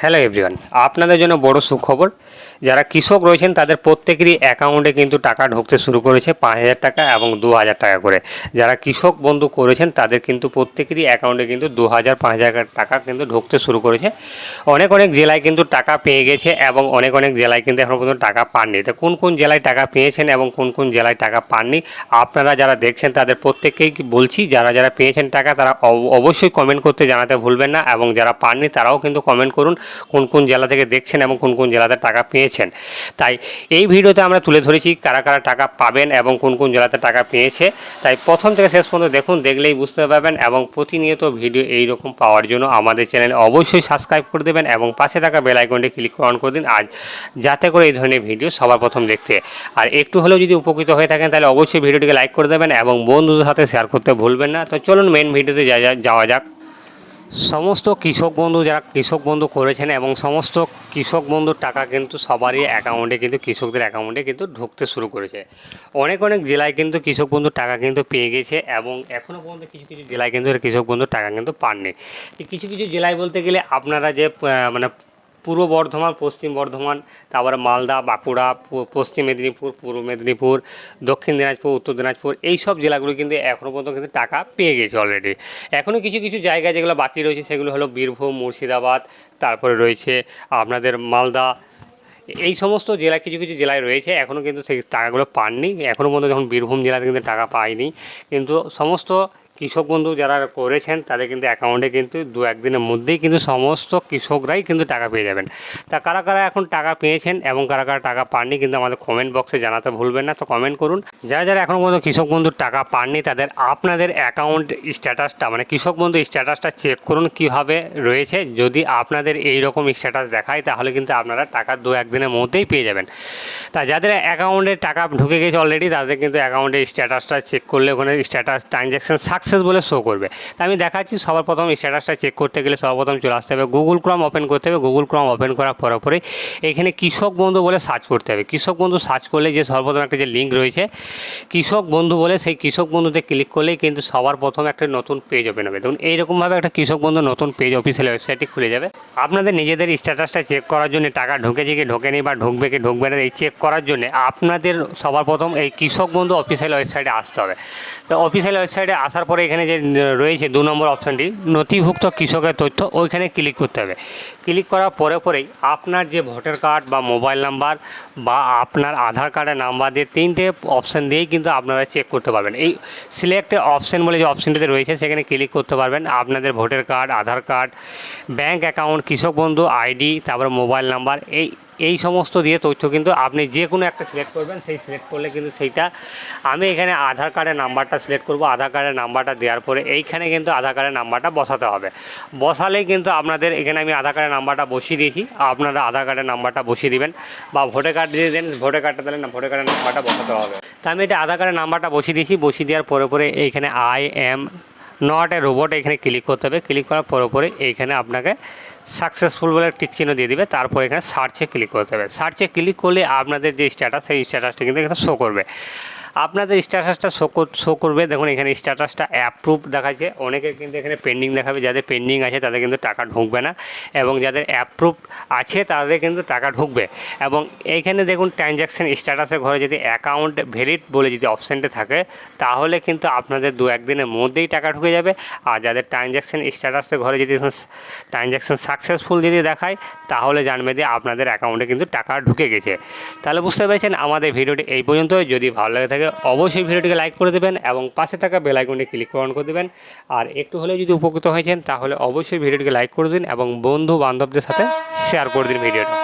Hello everyone আপনাদের জন্য বড় সুখবর যারা কৃষক রয়েছেন, তাদের প্রত্যেকেরই অ্যাকাউন্টে কিন্তু টাকা ঢুকতে শুরু করেছে পাঁচ হাজার টাকা এবং দু হাজার টাকা করে। যারা কৃষক বন্ধু করেছেন, তাদের কিন্তু প্রত্যেকেরই অ্যাকাউন্টে কিন্তু দু হাজার, পাঁচ হাজার টাকা কিন্তু ঢুকতে শুরু করেছে। অনেক অনেক জেলায় কিন্তু টাকা পেয়ে গেছে এবং অনেক অনেক জেলায় কিন্তু এখনও পর্যন্ত টাকা পাননি। তো কোন কোন জেলায় টাকা পেয়েছেন এবং কোন কোন জেলায় টাকা পাননি, আপনারা যারা দেখছেন, তাদের প্রত্যেককেই বলছি, যারা যারা পেয়েছেন টাকা, তারা অব- অবশ্যই কমেন্ট করতে জানাতে ভুলবেন না এবং যারা পাননি, তারাও কিন্তু কমেন্ট করুন কোন কোন জেলা থেকে দেখছেন এবং কোন কোন জেলাতে টাকা পেয়েছেন। তাই এই ভিডিওতে আমরা তুলে ধরেছি কারা কারা টাকা পাবেন এবং কোন কোন জেলাতে টাকা পেয়েছে। তাই প্রথম থেকে শেষ পর্যন্ত দেখুন, দেখলেই বুঝতে পারবেন এবং প্রতিনিয়ত ভিডিও এই রকম পাওয়ার জন্য আমাদের চ্যানেল অবশ্যই সাবস্ক্রাইব করে দেবেন এবং পাশে থাকা বেল আইকনটি ক্লিক অন করে দিন আজ যাতে করে এই ধরনের ভিডিও সবার প্রথম দেখতে। আর একটু হলেও যদি উপকৃত হয়ে থাকেন তাহলে অবশ্যই ভিডিওটিকে লাইক করে দেবেন এবং বন্ধুদের সাথে শেয়ার করতে ভুলবেন না। তো চলুন মেন ভিডিওতে যাওয়া যাক। সমস্ত কৃষক বন্ধু যারা কৃষক বন্ধু করেছেন এবং সমস্ত কৃষক বন্ধুর টাকা কিন্তু সবারই অ্যাকাউন্টে কিন্তু কৃষকদের অ্যাকাউন্টে কিন্তু ঢুকতে শুরু করেছে। অনেক অনেক জেলায় কিন্তু কৃষক বন্ধুর টাকা কিন্তু পেয়ে গেছে এবং এখনও পর্যন্ত কিছু কিছু জেলায় কিন্তু কৃষক বন্ধুর টাকা কিন্তু পাননি। কিছু কিছু জেলায় বলতে গেলে আপনারা যে মানে পূর্ব বর্ধমান, পশ্চিম বর্ধমান, তারপরে মালদা, বাঁকুড়া পশ্চিম মেদিনীপুর, পূর্ব মেদিনীপুর, দক্ষিণ দিনাজপুর, উত্তর দিনাজপুর এই সব জেলাগুলো কিন্তু এখনও পর্যন্ত কিন্তু টাকা পেয়ে গেছে অলরেডি এখনও কিছু কিছু জায়গা যেগুলো বাকি রয়েছে সেগুলো হলো বীরভূম, মুর্শিদাবাদ, তারপরে রয়েছে আপনাদের মালদা। এই সমস্ত জেলা কিছু কিছু জেলায় রয়েছে এখনও কিন্তু সেই টাকাগুলো পাননি। এখনও পর্যন্ত যখন বীরভূম জেলাতে কিন্তু টাকা পায়নি কিন্তু সমস্ত কৃষক বন্ধু যারা করেছেন, তাদের কিন্তু অ্যাকাউন্টে কিন্তু দু একদিনের মধ্যেই কিন্তু সমস্ত কৃষকরাই কিন্তু টাকা পেয়ে যাবেন। তা কারা কারা এখন টাকা পেয়েছেন এবং কারা কারা টাকা পাননি কিন্তু আমাদের কমেন্ট বক্সে জানাতে ভুলবেন না। তো কমেন্ট করুন। যারা যারা এখনও পর্যন্ত কৃষক বন্ধুর টাকা পাননি, তাদের আপনাদের অ্যাকাউন্ট স্ট্যাটাসটা মানে কৃষক বন্ধু স্ট্যাটাসটা চেক করুন কীভাবে রয়েছে। যদি আপনাদের এই রকম স্ট্যাটাস দেখায়, তাহলে কিন্তু আপনারা টাকা দু একদিনের মধ্যেই পেয়ে যাবেন। তা যাদের অ্যাকাউন্টে টাকা ঢুকে গেছে অলরেডি তাদের কিন্তু অ্যাকাউন্টে স্ট্যাটাসটা চেক করলে ওখানে স্ট্যাটাস ট্রানজ্যাকশন সাকসেস বলে শো করবে। তা আমি দেখাচ্ছি, সবার প্রথম স্ট্যাটাসটা চেক করতে গেলে সর্বপ্রথম চলে আসতে হবে। গুগল ক্রম ওপেন করতে হবে। গুগল ক্রম ওপেন করার পরে পরে এখানে কৃষক বন্ধু বলে সার্চ করতে হবে। কৃষক বন্ধু সার্চ করলে যে সর্বপ্রথম একটা যে লিঙ্ক রয়েছে, কৃষক বন্ধু বলে সেই কৃষক বন্ধুতে ক্লিক করলেই কিন্তু সবার প্রথম একটা নতুন পেজ ওপেন হবে। দেখুন, এইরকমভাবে একটা কৃষক বন্ধু নতুন পেজ অফিসিয়াল ওয়েবসাইটটি খুলে যাবে। আপনাদের নিজেদের স্ট্যাটাসটা চেক করার জন্য টাকা ঢুকেছে কি ঢোকেনি বা ঢুকবে কি ঢুকবে না, এই চেক করার জন্য আপনাদের সবার প্রথম এই কৃষক বন্ধু অফিসিয়াল ওয়েবসাইটে আসতে হবে। তো অফিসিয়াল ওয়েবসাইটে আসার পরে এখানে যে রয়েছে দু নম্বর অপশানটি, নথিভুক্ত কৃষকের তথ্য ওইখানে ক্লিক করতে হবে। ক্লিক করার পরে পরেই আপনার যে ভোটার কার্ড বা মোবাইল নাম্বার বা আপনার আধার কার্ডের নাম্বার দিয়ে তিনটে অপশান দিয়েই কিন্তু আপনারা চেক করতে পারবেন। এই সিলেক্ট অপশান বলে যে অপশানটিতে রয়েছে, সেখানে ক্লিক করতে পারবেন। আপনাদের voter card, Aadhaar card bank account Krishak Bandhu ID তারপরে মোবাইল নাম্বার এই এই সমস্ত দিয়ে তথ্য কিন্তু আপনি যে কোনো একটা সিলেক্ট করবেন, সেই সিলেক্ট করলে কিন্তু সেইটা আমি এখানে আধার কার্ডের নাম্বারটা সিলেক্ট করব। আধার কার্ডের নাম্বারটা দেওয়ার পরে এইখানে কিন্তু আধার কার্ডের নাম্বারটা বসাতে হবে। বসালেই কিন্তু আপনাদের এখানে আমি আধার কার্ডের নাম্বারটা বসিয়ে দিয়েছি। আপনারা আধার কার্ডের নাম্বারটা বসিয়ে দিবেন বা ভোটার কার্ড দিয়ে দেন, ভোটার কার্ডটা দিলেন না, ভোটার কার্ডের নাম্বারটা বসাতে হবে। তা আমি এটা আধার কার্ডের নাম্বারটা বসিয়ে দিয়েছি। বসিয়ে দেওয়ার পরে পরে এইখানে I am not a robot এখানে ক্লিক করতে হবে। ক্লিক করার পরে পরে এইখানে আপনাকে সাকসেসফুল বলে টিক চিহ্ন দিয়ে দিবে, তারপর এখানে সার্চে ক্লিক করতে হবে। সার্চে ক্লিক করলে আপনাদের যে স্ট্যাটাস সেই স্ট্যাটাসটি কিন্তু এখানে শো করবে। আপনাদের স্ট্যাটাসটা শো শো করবে। দেখুন, এখানে স্ট্যাটাসটা অ্যাপ্রুভ দেখাচ্ছে। অনেকের কিন্তু এখানে পেন্ডিং দেখাবে। যাদের পেন্ডিং আছে, তাদের কিন্তু টাকা ঢুকবে না। এবং যাদের অ্যাপ্রুভ আছে, তাদের কিন্তু টাকা ঢুকবে। এবং এইখানে দেখুন ট্রানজ্যাকশান স্ট্যাটাসের ঘরে যদি অ্যাকাউন্ট ভ্যালিড বলে যদি অপশানটা থাকে, তাহলে কিন্তু আপনাদের দু একদিনের মধ্যেই টাকা ঢুকে যাবে। আর যাদের ট্রানজ্যাকশান স্ট্যাটাসের ঘরে যদি ট্রানজ্যাকশান সাকসেসফুল যদি দেখায়, তাহলে জানবে যে আপনাদের অ্যাকাউন্টে কিন্তু টাকা ঢুকে গেছে। তাহলে বুঝতে পেরেছেন, আমাদের ভিডিওটি এই পর্যন্ত যদি ভালো লাগে থাকে অবশ্যই ভিডিওটিকে লাইক করে দেবেন এবং পাশে থাকা বেল আইকনটি ক্লিক অন করে দেবেন। আর একটু হলেও যদি উপকৃত হয়েছেন, তাহলে অবশ্যই ভিডিওটিকে লাইক করে দিন এবং বন্ধু বান্ধবদের সাথে শেয়ার করে দিন ভিডিওটা